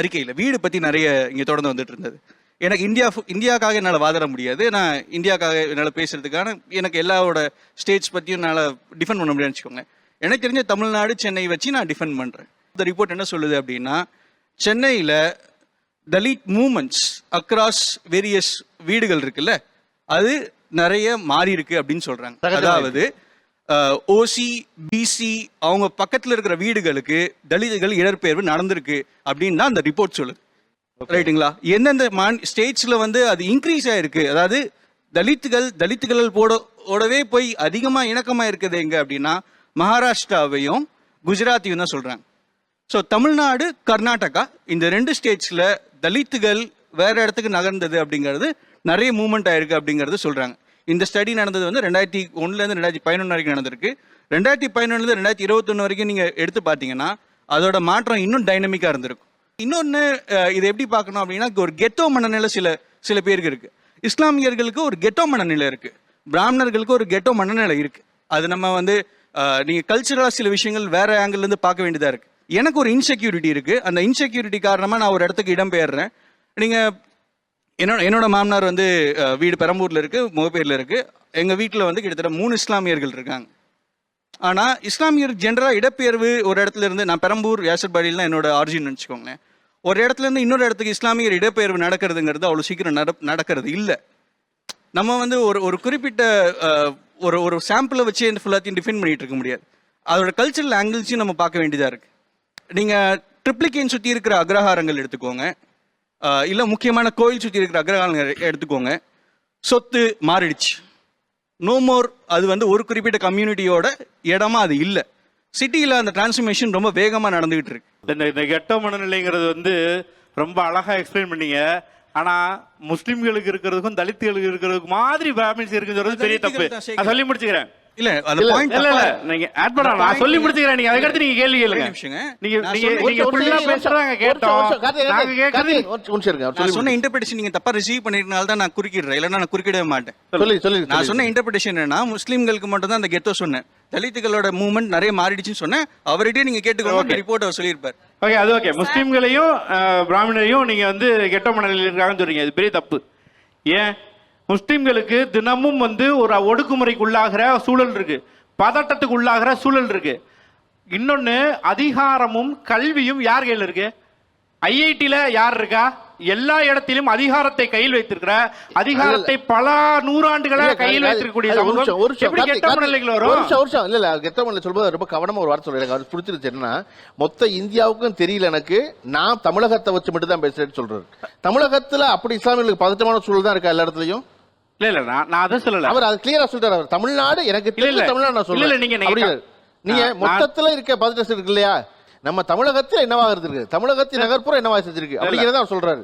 அறிக்கையில் வீடு பற்றி நிறைய இங்கே தொடர்ந்து வந்துட்டு இருந்தது. எனக்கு இந்தியா இந்தியாக்காக என்னால் வாதிட முடியாது. நான் இந்தியாக்காக என்னால் பேசுறதுக்கான எனக்கு எல்லாரோட ஸ்டேட்ஸ் பற்றியும் என்னால் டிஃபெண்ட் பண்ண முடியாதுன்னு வச்சுக்கோங்க. எனக்கு தெரிஞ்ச தமிழ்நாடு சென்னை வச்சு நான் டிஃபெண்ட் பண்ணுறேன் இந்த ரிப்போர்ட் என்ன சொல்லுது அப்படின்னா சென்னையில் தலித் மூமெண்ட்ஸ் அக்ராஸ் வேரியஸ் வீடுகள் இருக்குல்ல அது நிறைய மாறி இருக்கு அப்படின்னு சொல்றாங்க. அதாவது ஓசி பிசி அவங்க பக்கத்துல இருக்கிற வீடுகளுக்கு தலித்துகள் இடர்பெயர்வு நடந்திருக்கு அப்படின்னு தான் அந்த ரிப்போர்ட் சொல்லுது. ரைட்டுங்களா எந்தெந்த மான் ஸ்டேட்ஸ்ல வந்து அது இன்க்ரீஸ் ஆயிருக்கு. அதாவது தலித்துகள் தலித்துகள் போட ஓடவே போய் அதிகமா இணக்கமா இருக்குது எங்க அப்படின்னா மகாராஷ்டிராவையும் குஜராத்தையும் தான் சொல்றாங்க. ஸோ தமிழ்நாடு கர்நாடகா இந்த ரெண்டு ஸ்டேட்ஸில் தலித்துகள் வேற இடத்துக்கு நகர்ந்தது அப்படிங்கிறது நிறைய மூவ்மெண்ட் ஆயிருக்கு அப்படிங்கிறது சொல்றாங்க. இந்த ஸ்டடி நடந்தது வந்து ரெண்டாயிரத்தி ஒன்றுலேருந்து ரெண்டாயிரத்தி பதினொன்று வரைக்கும் நடந்திருக்கு. ரெண்டாயிரத்தி பதினொன்றுலேருந்து ரெண்டாயிரத்தி இருபத்தொன்று வரைக்கும் நீங்கள் எடுத்து பார்த்தீங்கன்னா அதோட மாற்றம் இன்னும் டைனமிக்காக இருந்திருக்கும். இன்னொன்று இதை எப்படி பார்க்கணும் அப்படின்னா ஒரு கெட்டோ மனநிலை சில சில பேருக்கு இருக்குது இஸ்லாமியர்களுக்கு ஒரு கெட்டோ மனநிலை இருக்குது பிராமணர்களுக்கு ஒரு கெட்டோ மனநிலை இருக்குது அது நம்ம வந்து நீங்கள் கல்ச்சுரலாக சில விஷயங்கள் வேற ஆங்கிள்லேருந்து பார்க்க வேண்டியதாக இருக்குது எனக்கு ஒரு இன்செக்யூரிட்டி இருக்குது அந்த இன்செக்யூரிட்டி காரணமாக நான் ஒரு இடத்துக்கு இடம் பெயர்றேன் என்னோட என்னோட மாமனார் வந்து வீடு பெரம்பூர்ல இருக்கு முகப்பேர்ல இருக்கு. எங்க வீட்டில் வந்து கிட்டத்தட்ட மூணு இஸ்லாமியர்கள் இருக்காங்க. ஆனா இஸ்லாமியர் ஜென்ரலா இடப்பெயர்வு ஒரு இடத்துல இருந்து நான் பெரம்பூர் யாசர்பாடியில் தான் என்னோட ஆர்ஜின் நினச்சிக்கோங்களேன் ஒரு இடத்துல இருந்து இன்னொரு இடத்துக்கு இஸ்லாமியர் இடப்பெயர்வு நடக்கிறதுங்கிறது அவ்வளோ சீக்கிரம் நட நடக்கிறது இல்லை. நம்ம வந்து ஒரு ஒரு குறிப்பிட்ட ஒரு ஒரு சாம்பிளை வச்சு ஃபுல்லாத்தையும் டிஃபைன் பண்ணிட்டு இருக்க முடியாது. அதோட கல்ச்சரல் ஆங்கிள்ஸையும் நம்ம பார்க்க வேண்டியதாக இருக்குது நீங்கள் ட்ரிப்ளிகேன் சுற்றி இருக்கிற அக்ரஹாரங்கள் எடுத்துக்கோங்க. இல்ல முக்கியமான கோயில் சுற்றி இருக்கிற அக்ரஹாரங்கள் எடுத்துக்கோங்க. சொத்து மாறிடுச்சு. நோ மோர் அது வந்து ஒரு குறிப்பிட்ட கம்யூனிட்டியோட இடமா அது இல்லை. சிட்டியில் அந்த டிரான்ஸ்ஃபர்மேஷன் ரொம்ப வேகமாக நடந்துகிட்டு இருக்கு. இந்த இந்த கெட்ட மனநிலைங்கிறது வந்து ரொம்ப அழகா எக்ஸ்பிளைன் பண்ணீங்க. ஆனா முஸ்லிம்களுக்கு இருக்கிறதுக்கும் தலித்துகளுக்கு இருக்கிறதுக்கும் மாதிரி பிராமின்ஸ் இருக்குன்னு சொல்றது பெரிய தப்பு. நான் சொல்லி முடிச்சுக்கிறேன். இல்ல அந்த பாயிண்ட் இல்ல இல்ல நீங்க ஆட் பண்ணலாம் நான் சொல்லி முடிச்சுக்கிறேன் நீங்க அதுக்கடுத்து நீங்க கேள்வி கேளுங்க. நீங்க நீங்க நீங்க ஃபுல்லா பேசுறாங்க கேட்டோம். நாங்க கேக்குறது நான் சொன்ன இன்டர்பிரேஷன் நீங்க தப்பா ரிசீவ் பண்ணிருக்கனால தான் நான் குறுக்கிடுறேன் இல்லைன்னா நான் குறுக்கிடவே மாட்டேன். சொல்லி சொல்லி நான் சொன்ன இன்டர்பிரேஷன் என்னன்னா முஸ்லீம்களுக்கு மட்டும் தான் அந்த கெத்தோ சொன்னேன். தலித்துகளோட மூவ்மெண்ட் நிறைய மாறிடுச்சுன்னு சொன்னேன். அவர்கிட்டயே நீங்க கேட்டுக்கோங்க ரிப்போர்ட் அவர் சொல்லியிருப்பார். ஓகே அது ஓகே முஸ்லீம்களையும் பிராமணரையும் நீங்க வந்து கெட்ட மனநிலையில் இருக்காங்கன்னு சொல்றீங்க. இது பெரிய தப்பு. ஏன்? முஸ்லீம்களுக்கு தினமும் வந்து ஒரு ஒடுக்குமுறைக்கு உள்ளாகிற சூழல் இருக்கு. பதட்டத்துக்கு உள்ளாகிற சூழல் இருக்கு. இன்னொன்னு அதிகாரமும் கல்வியும் யார் கையில் இருக்கு? ஐஐடில யார் இருக்கா? எல்லா இடத்திலும் அதிகாரத்தை கையில் வைத்திருக்கிற அதிகாரத்தை பல நூறாண்டுகளா கையில் வைத்திருக்கக்கூடிய ஒரு நிமிஷம். இல்ல, இல்ல, மனநிலை சொல்லும்போது ரொம்ப கவனமா ஒரு வார்த்தை சொல்றேன். பிடிச்சிருச்சு என்னன்னா, மொத்த இந்தியாவுக்கும் தெரியல எனக்கு. நான் தமிழகத்தை வச்சு மட்டும் தான் பேசுறேன்னு சொல்றாரு. தமிழகத்துல அப்படி இஸ்லாமியர்களுக்கு பதட்டமான சூழல் தான் இருக்கா எல்லா இடத்துலயும்? இல்ல இல்ல நான் நான் அதை சொல்லல. அவர் அது கிளியரா சொல்றாரு அவர். தமிழ்நாடு எனக்கு. தெரிஞ்ச தமிழ்நாடு நான் இல்ல, இல்ல, சொல்றேன் நீங்க- நீங்க- மொத்தத்துல இருக்க பதட்டம் இருக்கு இல்லையா? நம்ம தமிழகத்துல என்னவா இருக்கு தமிழகத்தின் நகர்ப்புறம் என்னவா செஞ்சிருக்கு? அப்படிங்கறத அவர் சொல்றாரு.